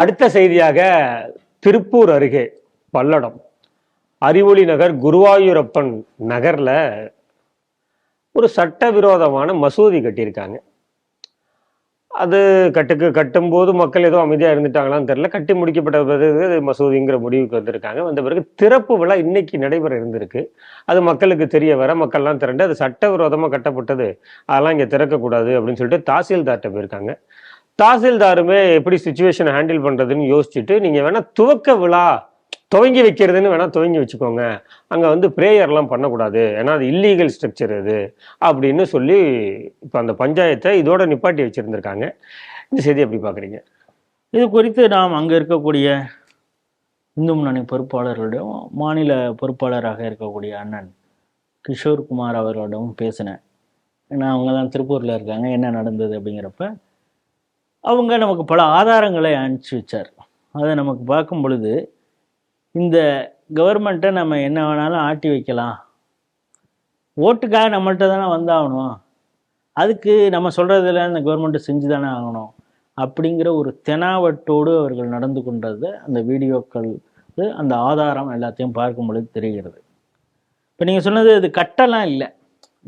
அடுத்த செய்தியாக திருப்பூர் அருகே பல்லடம். அறிவொளி நகர் குருவாயூரப்பன் நகர்ல ஒரு சட்டவிரோதமான மசூதி கட்டியிருக்காங்க. அது கட்டுக்கு கட்டும்போது மக்கள் ஏதோ அமைதியாக இருந்துட்டாங்களான்னு தெரில கட்டி முடிக்கப்பட்ட பிறகு மசூதிங்கிற முடிவுக்கு வந்திருக்காங்க. வந்த பிறகு திறப்பு விழா இன்னைக்கு நடைபெற இருந்திருக்கு. அது மக்களுக்கு தெரிய வர மக்கள்லாம் திரண்டு அது சட்டவிரோதமாக கட்டப்பட்டது. அதெல்லாம் இங்கே திறக்கக்கூடாது அப்படின்னு சொல்லிட்டு தாசில்தார்கிட்ட போயிருக்காங்க. தாசில்தாருமே எப்படி சுச்சுவேஷனை ஹேண்டில் பண்ணுறதுன்னு யோசிச்சுட்டு நீங்கள் வேணால் துவக்க விழா துவங்கி வைக்கிறதுன்னு வேணால் துவங்கி வச்சுக்கோங்க. அங்கே வந்து ப்ரேயர்லாம் பண்ணக்கூடாது. ஏன்னா அது இல்லீகல் ஸ்ட்ரக்சர் அது அப்படின்னு சொல்லி இப்போ அந்த பஞ்சாயத்தை இதோட நிப்பாட்டி வச்சுருந்துருக்காங்க. இந்த செய்தி எப்படி பார்க்குறீங்க இது குறித்து நாம் அங்கே இருக்கக்கூடிய இந்து முன்னணி பொறுப்பாளர்களிடம் மாநில பொறுப்பாளராக இருக்கக்கூடிய அண்ணன் கிஷோர் குமார் அவர்களிடமும் பேசினேன். ஏன்னா அவங்க தான் திருப்பூரில் இருக்காங்க. என்ன நடந்தது அப்படிங்கிறப்ப அவங்க நமக்கு பல ஆதாரங்களை அனுப்பிச்சி வச்சார். அதை நமக்கு பார்க்கும் பொழுது இந்த கவர்மெண்ட்டை நம்ம என்ன வேணாலும் ஆட்டி வைக்கலாம். ஓட்டுக்காக நம்மள்கிட்ட தானே வந்தாகணும். அதுக்கு நம்ம சொல்கிறதுல இந்த கவர்மெண்ட்டு செஞ்சு தானே ஆகணும். அப்படிங்கிற ஒரு தெனாவட்டோடு அவர்கள் நடந்து கொண்டது அந்த வீடியோக்கள் அந்த ஆதாரம் எல்லாத்தையும் பார்க்கும் பொழுது தெரிகிறது. இப்போ நீங்கள் சொன்னது இது கட்டலாம் இல்லை.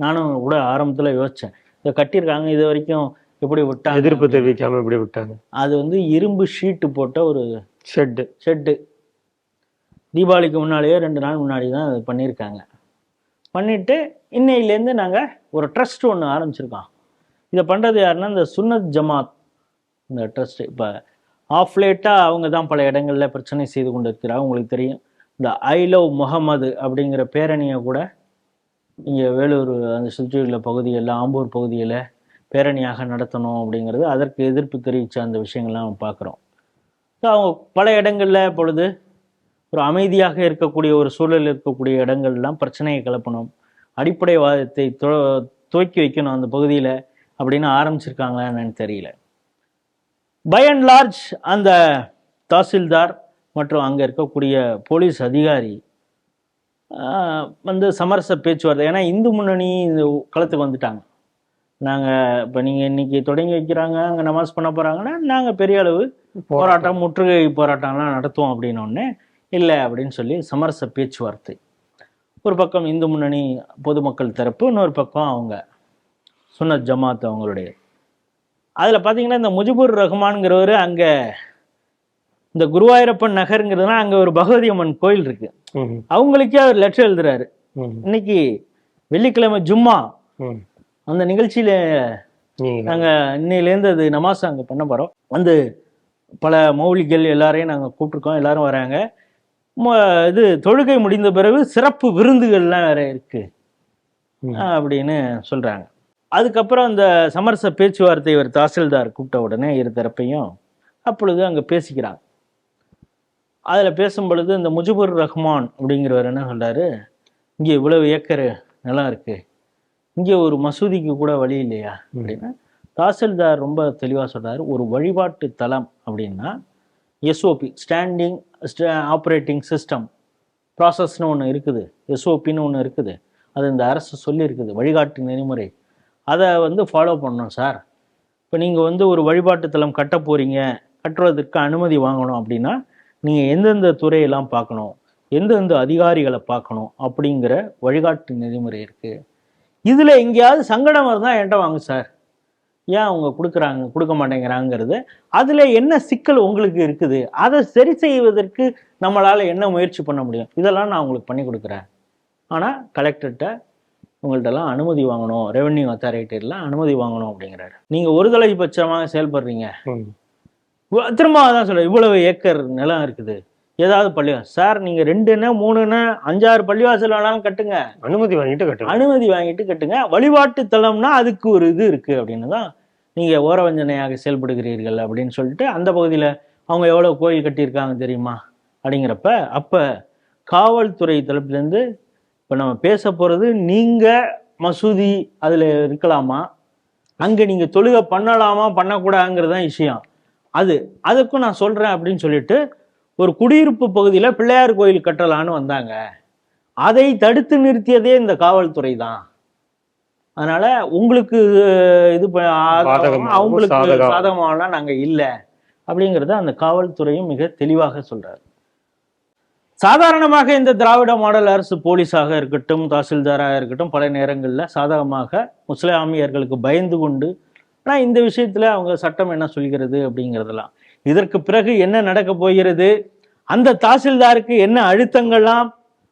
நானும் கூட ஆரம்பத்தில் யோசித்தேன் இதை கட்டியிருக்காங்க இது வரைக்கும் எப்படி விட்டாங்க எதிர்ப்பு தெரிவிக்காம இப்படி விட்டாங்க? அது வந்து இரும்பு ஷீட்டு போட்ட ஒரு ஷெட்டு. ஷெட்டு. தீபாவளிக்கு முன்னாலேயே ரெண்டு நாள் முன்னாடி தான் அது பண்ணியிருக்காங்க. பண்ணிவிட்டு இன்னையிலேருந்து நாங்கள் ஒரு ட்ரஸ்ட் ஒன்று ஆரம்பிச்சிருக்கோம். இதை பண்ணுறது யாருன்னா இந்த சுன்னத் ஜமாத் இந்த ட்ரஸ்ட். இப்போ ஆஃப் லேட்டாக அவங்க தான் பல இடங்களில் பிரச்சனை செய்து கொண்டு இருக்கிறாங்க உங்களுக்கு தெரியும். இந்த ஐ லவ் முகமது அப்படிங்கிற பேரணியை கூட இங்கே வேலூர் அந்த சுற்றியுள்ள பகுதிகளில் ஆம்பூர் பகுதியில் பேரணியாக நடத்தணும் அப்படிங்கிறது அதற்கு எதிர்ப்பு தெரிவித்த அந்த விஷயங்கள்லாம் பார்க்குறோம். ஸோ அவங்க பல இடங்களில் பொழுது ஒரு அமைதியாக இருக்கக்கூடிய ஒரு சூழல் இருக்கக்கூடிய இடங்கள்லாம் பிரச்சனையை கிளப்பணும். அடிப்படைவாதத்தை துவ துவக்கி வைக்கணும் அந்த பகுதியில் அப்படின்னு ஆரம்பிச்சிருக்காங்களா என்னன்னு தெரியல. பை அண்ட் லார்ஜ் அந்த தாசில்தார் மற்றும் அங்கே இருக்கக்கூடிய போலீஸ் அதிகாரி ஆஹ், வந்து சமரச பேச்சுவார்த்தை. ஏன்னா இந்து முன்னணி இந்த களத்துக்கு வந்துட்டாங்க. நாங்கள் இப்போ நீங்கள் இன்னைக்கு தொடங்கி வைக்கிறாங்க அங்கே நமாஸ் பண்ண போகிறாங்கன்னா நாங்கள் பெரிய அளவு போராட்டம். முற்றுகை போராட்டம்லாம் நடத்துவோம் அப்படின்னோடனே இல்லை அப்படின்னு சொல்லி சமரச பேச்சுவார்த்தை. ஒரு பக்கம் இந்து முன்னணி பொதுமக்கள் தரப்பு இன்னொரு பக்கம் அவங்க சுன்னத் ஜமாத் அவங்களுடைய. அதில் பார்த்தீங்கன்னா இந்த முஜிபுர் ரஹ்மான்ங்கிறவர் அங்கே இந்த குருவாயூரப்பன் நகருங்கிறதுனா அங்கே ஒரு பகவதி அம்மன் கோயில் இருக்கு. அவங்களுக்கே அவர் லெட்டர் எழுதுறாரு. இன்னைக்கு வெள்ளிக்கிழமை ஜும்மா. அந்த நிகழ்ச்சியில நீங்க நாங்கள் இன்னையிலேருந்து அது நமாஸ் அங்கே பண்ண போகிறோம் வந்து பல மௌலிகள் எல்லாரையும் நாங்கள் கூப்பிட்ருக்கோம் எல்லாரும் வராங்க. இது தொழுகை முடிந்த பிறகு சிறப்பு விருந்துகள்லாம் வேற இருக்கு. அப்படின்னு சொல்றாங்க. அதுக்கப்புறம் அந்த சமரச பேச்சுவார்த்தை ஒரு தாசில்தார் கூப்பிட்ட உடனே இரு தரப்பையும் அப்பொழுது அங்கே பேசிக்கிறாங்க. அதில் பேசும் பொழுது இந்த முஜிபுர் ரஹ்மான் அப்படிங்கிறவர் என்ன சொல்றாரு? இங்கே இவ்வளவு ஏக்கர் நிலம் இருக்கு. இங்கே ஒரு மசூதிக்கு கூட வழி இல்லையா? அப்படின்னா தாசில்தார் ரொம்ப தெளிவாக சொல்றாரு ஒரு வழிபாட்டு தலம் அப்படின்னா எஸ்ஓபி ஸ்டாண்டிங் ஆப்ரேட்டிங் சிஸ்டம் ப்ராசஸ்னு ஒன்று இருக்குது எஸ்ஓபின்னு ஒன்று இருக்குது. அது இந்த அரசு சொல்லியிருக்குது வழிகாட்டு நெறிமுறை. அதை வந்து ஃபாலோ பண்ணணும் சார். இப்போ நீங்கள் வந்து ஒரு வழிபாட்டு தலம் கட்ட போகிறீங்க கட்டுறதுக்கு அனுமதி வாங்கணும் அப்படின்னா நீங்கள் எந்தெந்த துறையெல்லாம் பார்க்கணும் எந்தெந்த அதிகாரிகளை பார்க்கணும் அப்படிங்கிற வழிகாட்டு நெறிமுறை இருக்குது இதில் எங்கேயாவது சங்கடம் இருந்தால் என்கிட்ட வாங்க சார். ஏன் அவங்க கொடுக்குறாங்க கொடுக்க மாட்டேங்கிறாங்கிறது அதில் என்ன சிக்கல் உங்களுக்கு இருக்குது? அதை சரி செய்வதற்கு நம்மளால் என்ன முயற்சி பண்ண முடியும்? இதெல்லாம் நான் உங்களுக்கு பண்ணி கொடுக்குறேன். ஆனால் கலெக்டர்கிட்ட உங்கள்ட்டெல்லாம் அனுமதி வாங்கணும். ரெவென்யூ அத்தாரிட்டிலாம் அனுமதி வாங்கணும் அப்படிங்கிறாரு. நீங்கள் ஒரு தலைபட்சமாக செயல்படுறீங்க. திரும்ப அதான் சொல்ல இவ்வளவு ஏக்கர் நிலம் இருக்குது. ஏதாவது பள்ளிவாசல் சார் நீங்கள் ரெண்டுன்னா மூணுன்னா அஞ்சாறு பள்ளிவாசல் வேணாலும் கட்டுங்க. அனுமதி வாங்கிட்டு கட்டணும் அனுமதி வாங்கிட்டு கட்டுங்க. வழிபாட்டு தலம்னா அதுக்கு ஒரு இது இருக்கு அப்படின்னு தான் நீங்க ஓரவஞ்சனையாக செயல்படுகிறீர்கள் அப்படின்னு சொல்லிட்டு அந்த பகுதியில அவங்க எவ்வளவு கோயில் கட்டியிருக்காங்க தெரியுமா? அப்படிங்கிறப்ப அப்ப காவல்துறை தரப்புலேருந்து இப்போ நம்ம பேச போறது நீங்க மசூதி அதுல இருக்கலாமா? அங்க நீங்க தொழுகை பண்ணலாமா பண்ணக்கூடாதுங்கிறது தான் விஷயம். அது அதுக்கும் நான் சொல்றேன் அப்படின்னு சொல்லிட்டு ஒரு குடியிருப்பு பகுதியில பிள்ளையார் கோயில் கட்டலான்னு வந்தாங்க. அதை தடுத்து நிறுத்தியதே இந்த காவல்துறை தான். அதனால உங்களுக்கு இது அவங்களுக்கு. சாதகமாகலாம் நாங்க இல்ல அப்படிங்கிறத அந்த காவல்துறையும் மிக தெளிவாக சொல்றாரு. சாதாரணமாக இந்த திராவிட மாடல் அரசு போலீஸாக இருக்கட்டும் தாசில்தாராக இருக்கட்டும் பல நேரங்களில் சாதகமாக முஸ்லாமியர்களுக்கு பயந்து கொண்டு ஆனால் இந்த விஷயத்தில் அவங்க சட்டம் என்ன சொல்கிறது அப்படிங்கிறதெல்லாம். இதற்கு பிறகு என்ன நடக்க போகிறது? அந்த தாசில்தாருக்கு என்ன அழுத்தங்கள்லாம்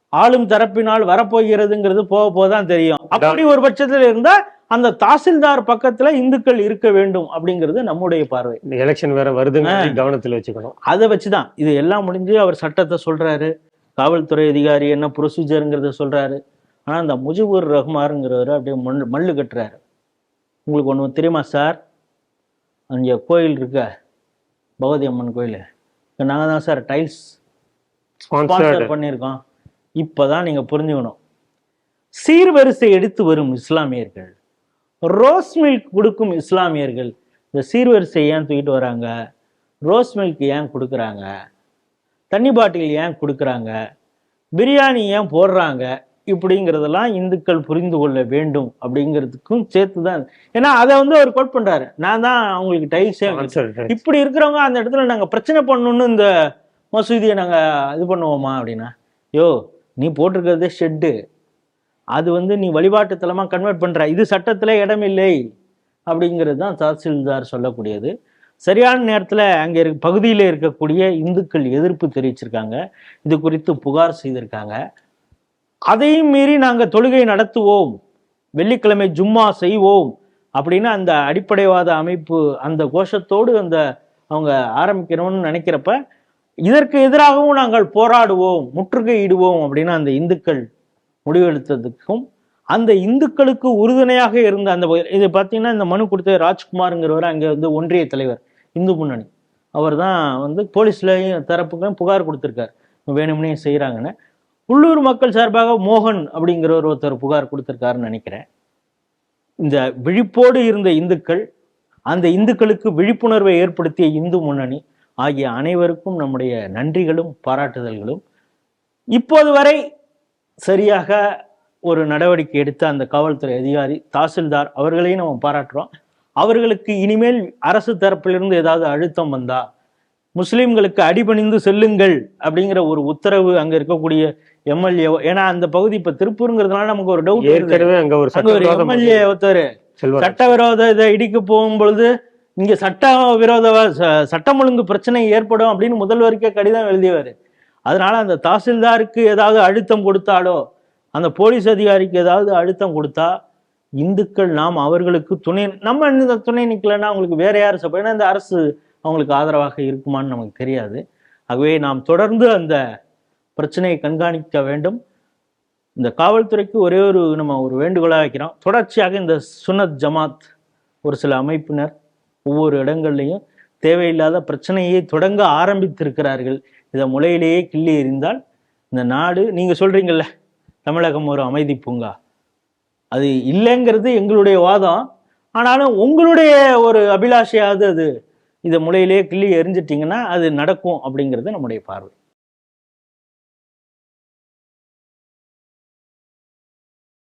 ஆளும் தரப்பினால் வரப்போகிறதுங்கிறது போக போக தான் தெரியும். அப்படி ஒரு பட்சத்தில் இருந்தால் அந்த தாசில்தார் பக்கத்துல இந்துக்கள் இருக்க வேண்டும் அப்படிங்கிறது நம்முடைய பார்வை. இந்த எலெக்ஷன் வேற வருதுங்க கவனத்துல வச்சுக்கணும். அதை வச்சுதான். இது எல்லாம் முடிஞ்சு அவர் சட்டத்தை சொல்றாரு. காவல்துறை அதிகாரி என்ன ப்ரொசீஜருங்கிறத சொல்றாரு. ஆனா அந்த முஜிபுர் ரஹ்மாருங்கிறவர் அப்படியே மண் மல்லு கட்டுறாரு. உங்களுக்கு ஒன்று தெரியுமா சார்? அங்கே கோயில் இருக்க? பகவதி அம்மன் கோயில். நாங்கள் தான் சார் டைல்ஸ் ஸ்பான்சர் பண்ணியிருக்கோம். இப்போதான் நீங்க புரிஞ்சுக்கணும். சீர்வரிசை எடுத்து வரும் இஸ்லாமியர்கள். ரோஸ் மில்க் கொடுக்கும் இஸ்லாமியர்கள். இந்த சீர்வரிசை ஏன் தூக்கிட்டு வராங்க? ரோஸ் மில்க் ஏன் கொடுக்குறாங்க? தண்ணி பாட்டில் ஏன் கொடுக்குறாங்க? பிரியாணி ஏன் போடுறாங்க? இப்படிங்கிறதெல்லாம் இந்துக்கள் புரிந்து கொள்ள வேண்டும் அப்படிங்கிறதுக்கும் சேர்த்து தான் ஏன்னா அதை வந்து அவர் கோட் பண்றாரு. நான் தான் அவங்களுக்கு டைல்ஸே இப்படி இருக்கிறவங்க அந்த இடத்துல நாங்க பிரச்சனை பண்ணணும்னு இந்த மசூதியை நாங்க இது பண்ணுவோமா அப்படின்னா யோ நீ போட்டிருக்கிறதே ஷெட்டு அது வந்து நீ வழிபாட்டு தலமா கன்வெர்ட் பண்ற. இது சட்டத்துல இடமில்லை. அப்படிங்கிறது தான் தாசில்தார் சொல்லக்கூடியது. சரியான நேரத்துல அங்க இருக்க பகுதியில் இருக்கக்கூடிய இந்துக்கள் எதிர்ப்பு தெரிவிச்சிருக்காங்க. இது குறித்து புகார் செய்திருக்காங்க. அதையும் மீறி நாங்க தொழுகை நடத்துவோம். வெள்ளிக்கிழமை ஜும்மா செய்வோம். அப்படின்னு அந்த அடிப்படைவாத அமைப்பு அந்த கோஷத்தோடு அந்த அவங்க ஆரம்பிக்கணும்னு நினைக்கிறப்ப இதற்கு எதிராகவும் நாங்கள் போராடுவோம் முற்றுகையிடுவோம் அப்படின்னு அந்த இந்துக்கள் முடிவெடுத்ததுக்கும் அந்த இந்துக்களுக்கு உறுதுணையாக இருந்த அந்த இது பார்த்தீங்கன்னா இந்த மனு கொடுத்த ராஜ்குமாருங்கிறவர் அங்கே வந்து ஒன்றிய தலைவர் இந்து முன்னணி. அவர் தான் வந்து போலீஸ்லையும் தரப்புக்கும் புகார் கொடுத்துருக்காரு. வேணும்னே செய்கிறாங்கன்னு உள்ளூர் மக்கள் சார்பாக மோகன் அப்படிங்கிறவர் ஒருத்தர் புகார் கொடுத்துருக்காருன்னு நினைக்கிறேன். இந்த விழிப்போடு இருந்த இந்துக்கள் அந்த இந்துக்களுக்கு விழிப்புணர்வை ஏற்படுத்திய இந்து முன்னணி ஆகிய அனைவருக்கும் நம்முடைய நன்றிகளும் பாராட்டுதல்களும். இப்போது வரை சரியாக ஒரு நடவடிக்கை எடுத்த அந்த காவல்துறை அதிகாரி தாசில்தார் அவர்களையும் நம்ம பாராட்டுறோம். அவர்களுக்கு இனிமேல் அரசு தரப்பிலிருந்து ஏதாவது அழுத்தம் வந்தால் முஸ்லிம்களுக்கு அடிபணிந்து செல்லுங்கள் அப்படிங்கிற ஒரு உத்தரவு அங்க இருக்கக்கூடிய எம்எல்ஏ. ஏன்னா அந்த பகுதி இப்ப திருப்பூருங்கிறதுனால நமக்கு ஒரு டவுட் ஏற்கனவே அங்க ஒரு ஒரு எம்எல்ஏ ஒருத்தர். சட்டவிரோத இதை இடிக்க போகும் பொழுது இங்க சட்ட விரோத சட்டம் ஒழுங்கு பிரச்சனை ஏற்படும் அப்படின்னு முதல்வருக்கே கடிதம் எழுதியவர். அதனால அந்த தாசில்தாருக்கு ஏதாவது அழுத்தம் கொடுத்தாலோ அந்த போலீஸ் அதிகாரிக்கு ஏதாவது அழுத்தம் கொடுத்தா இந்துக்கள் நாம் அவர்களுக்கு துணை நம்ம இந்த துணை நிக்கலைன்னா அவங்களுக்கு வேற யார் சப்போர்ட்? ஏன்னா இந்த அரசு அவங்களுக்கு ஆதரவாக இருக்குமான்னு நமக்கு தெரியாது. ஆகவே நாம் தொடர்ந்து அந்த பிரச்சனையை கண்காணிக்க வேண்டும். இந்த காவல்துறைக்கு ஒரே ஒரு நம்ம ஒரு வேண்டுகோளாக வைக்கிறோம். தொடர்ச்சியாக இந்த சுனத் ஜமாத் ஒரு சில அமைப்பினர் ஒவ்வொரு இடங்கள்லையும் தேவையில்லாத பிரச்சனையை தொடங்க ஆரம்பித்திருக்கிறார்கள். இதை முளையிலேயே கிள்ளி எறிந்தால் இந்த நாடு நீங்கள் சொல்கிறீங்கள தமிழகம் ஒரு அமைதி பூங்கா. அது இல்லைங்கிறது எங்களுடைய வாதம். ஆனாலும் உங்களுடைய ஒரு அபிலாஷையாவது அது இதை முளையிலேயே கிள்ளி எரிஞ்சிட்டிங்கன்னா அது நடக்கும் அப்படிங்கிறது நம்முடைய பார்வை.